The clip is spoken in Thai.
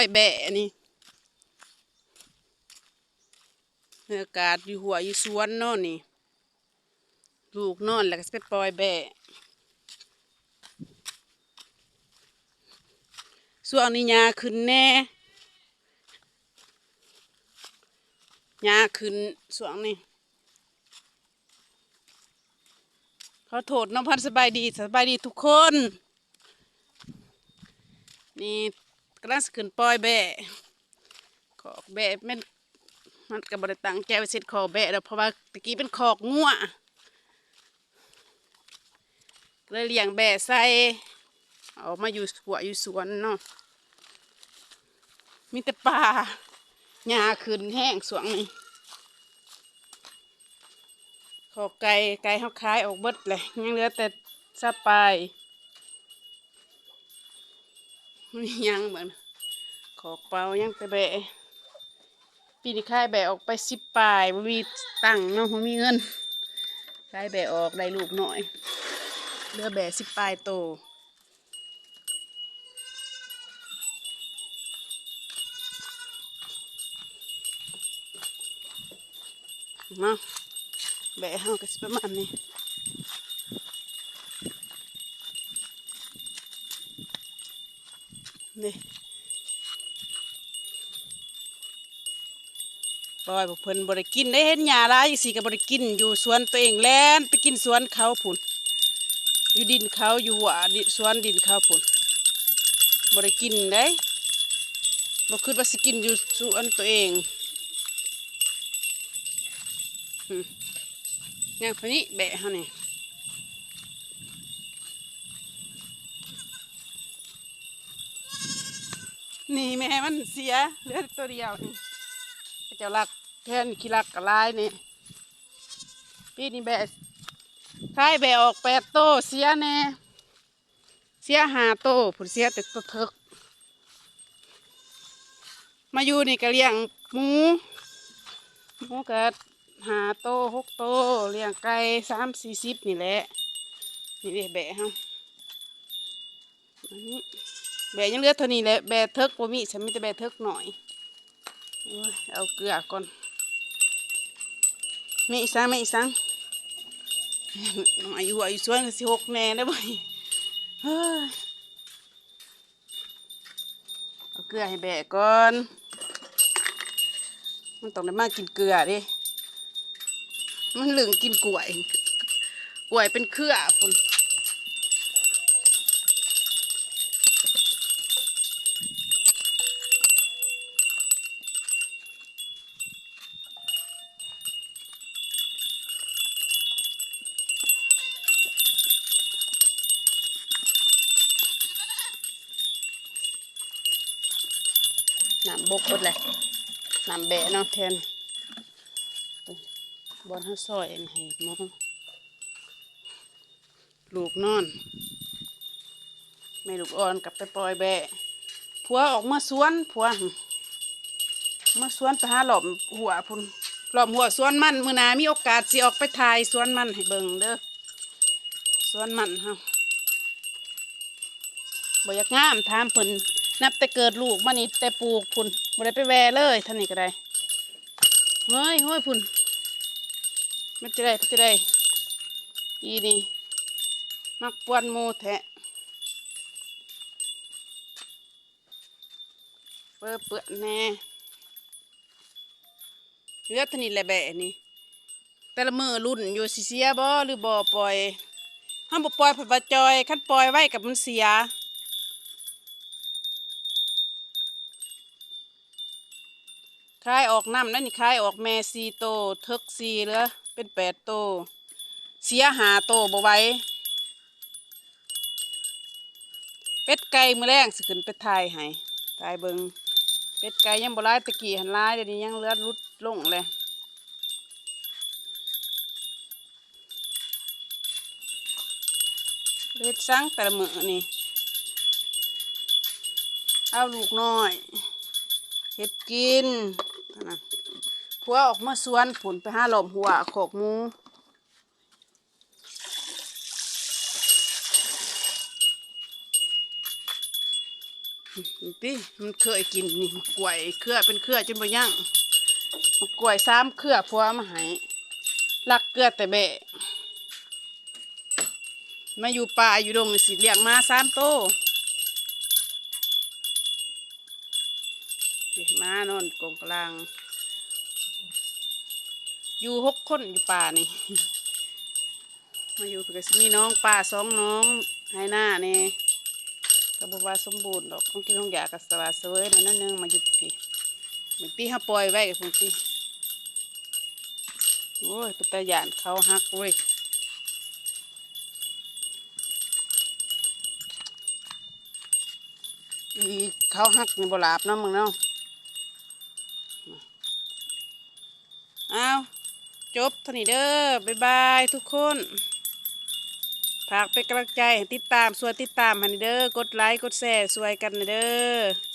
อยแบะนี่อากาศอยู่หัวอยู่สวนนาะนี่ ลูกนอนแล้วก็ไปปล่อยแบะส่วงนี้หญ้าขึ้นแน่หญ้าขึ้นส่วงนี้ขอโทษน้องพันธุ์สบายดีสบายดีทุกคน นี่ กำลังสขึ้นปล่อยแบะขอกแบะม่นมันกับบริตังแก้วเสร็จขอกแบะแล้วเพราะว่าตะกี้เป็นขอกงัวก็เลยเลี้ยงแบะใส่เอามาอยู่หัวอยู่สวนเนาะมีแต่ป่าหญ้าขึ้นแห้งสวงนี่ขอไก่ไก่เขาคายออกเบิดเลยยังเหลือแต่สปาย มันยังเหมือนขอกเปล่ายังแต่แบะปีนี้คายแบะออกไปสิบปลายมีตังค์เนาะมีเงินคายแบะออกได้ลูกหน่อยเหลือแบะสิบปลายโตเนาะแบะเฮาก็สิประมาณนี้ นี่ปล่อยพวกเพิ่นบ่ได้กินได้เห็นหญ้าหลายสีก็บ่ได้กินอยู่สวนตัวเองแล่นไปกินสวนเขาพุ่นอยู่ดินเขาอยู่หัวดิสวนดินเขาพุ่นบ่ได้กินได้บ่คิดว่าสิกินอยู่สวนตัวเองอย่างพนี้แบะเขาเนี่ นี่แม่มันเสียเหลือตัวเดียวนี่เจ้ารักแทนขี้รักกับลายนี่ปีนี้แบะขายแบะออกแปดโตเสียแน่เสียหาโตผุนเสียแต่ตัวเถิกมาอยู่นี่ก็เลี้ยงหมูหมูกัดหาโตหกโตเลี้ยงไก่สามสี่สิบนี่แหละนี่เด็แบะฮะอันนี้ แบะยังเหลือเท่านี้แหละแบะเทิกบ่มีฉันมีแต่แบะเทิกหน่อยเอาเกลือก่อนไม่อีสังไม่อีสังน้องอายุอายุสวนก็สิหกแน่ได้บ่เฮ้ยเอาเกลือให้แบะก่อนมันต้องได้มากินเกลือดิมันเหลืองกินกล้วยกล้วยเป็นเครือพุ่น น้ำบกหมดเลยน้ำแบะเนาะแทนบอลเขาซอยนี่ให้มอลูกนอนแม่ลูกอ่อนกลับไปปล่อยแบะผัวออกมาสวนผัวมาสวนไปหาหลอมหัวพุ่นหลอมหัวสวนมันมือนามีโอกาสสิออกไปถ่ายสวนมันให้เบิ่งเด้อสวนมันเฮาบ่อยากงามถามเพิ่น นับแต่เกิดลูกมานี่แต่ปลูกพุ่นบ่ได้ไปแวเลยท่านนี้ก็ได้เฮ้ยเฮ้ยพุ่นมันจะได้มันจะได้อีนี่มักปวนหมูแทะเปื้อเปื้อแน่เลือดทานิแหละแบะนี่แต่ละมือรุ่นอยู่สิเสียบ่หรือบ่ปล่อยห้ามบ่ปล่อยผัดบาจอย คันปล่อยไว้กับมันเสีย คลายออกน้ำนั่นนี่คายออกแม่ซีโตเทิกซีเหลือเป็นแปดโต เสียหาโตบ่ไหวเป็ดไก่มือแรงสิขึ้นไปถ่ายให้ถ่ายเบิงเป็ดไก่ยังบ่ร้ายตะกี้หันร้ายเดี๋ยวนี้ยังเลือดรุดลงเลยเล็ดสังแต่ละมือนี่ เอาลูกน้อย เฮ็ดกินนะผัวออกมาสวนผลไปห้าหลอมหัวโขกมูนนี่ติมันเคยกินนี่มันกล้วยเครือเป็นเครือจนบ่ยั่งมันกล้วยสามเครือพัวมาให้ลักเกลือแต่แบะมาอยู่ป่าอยู่ดงสิเลี้ยงมาสามโต นี่มานอนกองกลาง อยู่หกคนอยู่ป่านี่ มาอยู่กับมีน้องป่าสองน้องให้หน้านี่ก็บว่าสมบูรณ์ดอกต้องกินต้องอยากกับสวาเสวยในนั่นนึงมาอยู่พี่เหมือนปีห้าปล่อยไว้กับพี่โอ้ยเป็นตาหยานเขาหักเว้ยอีเขาหักในบลาบเนาะมึงเนาะเอาจ บเท่านี้เด้อบ๊ายบายทุกคนฝากเป็นกำลังใจติดตามส่วนติดตามให้เด้อกดไลค์กดแชร์สวยกันเด้อ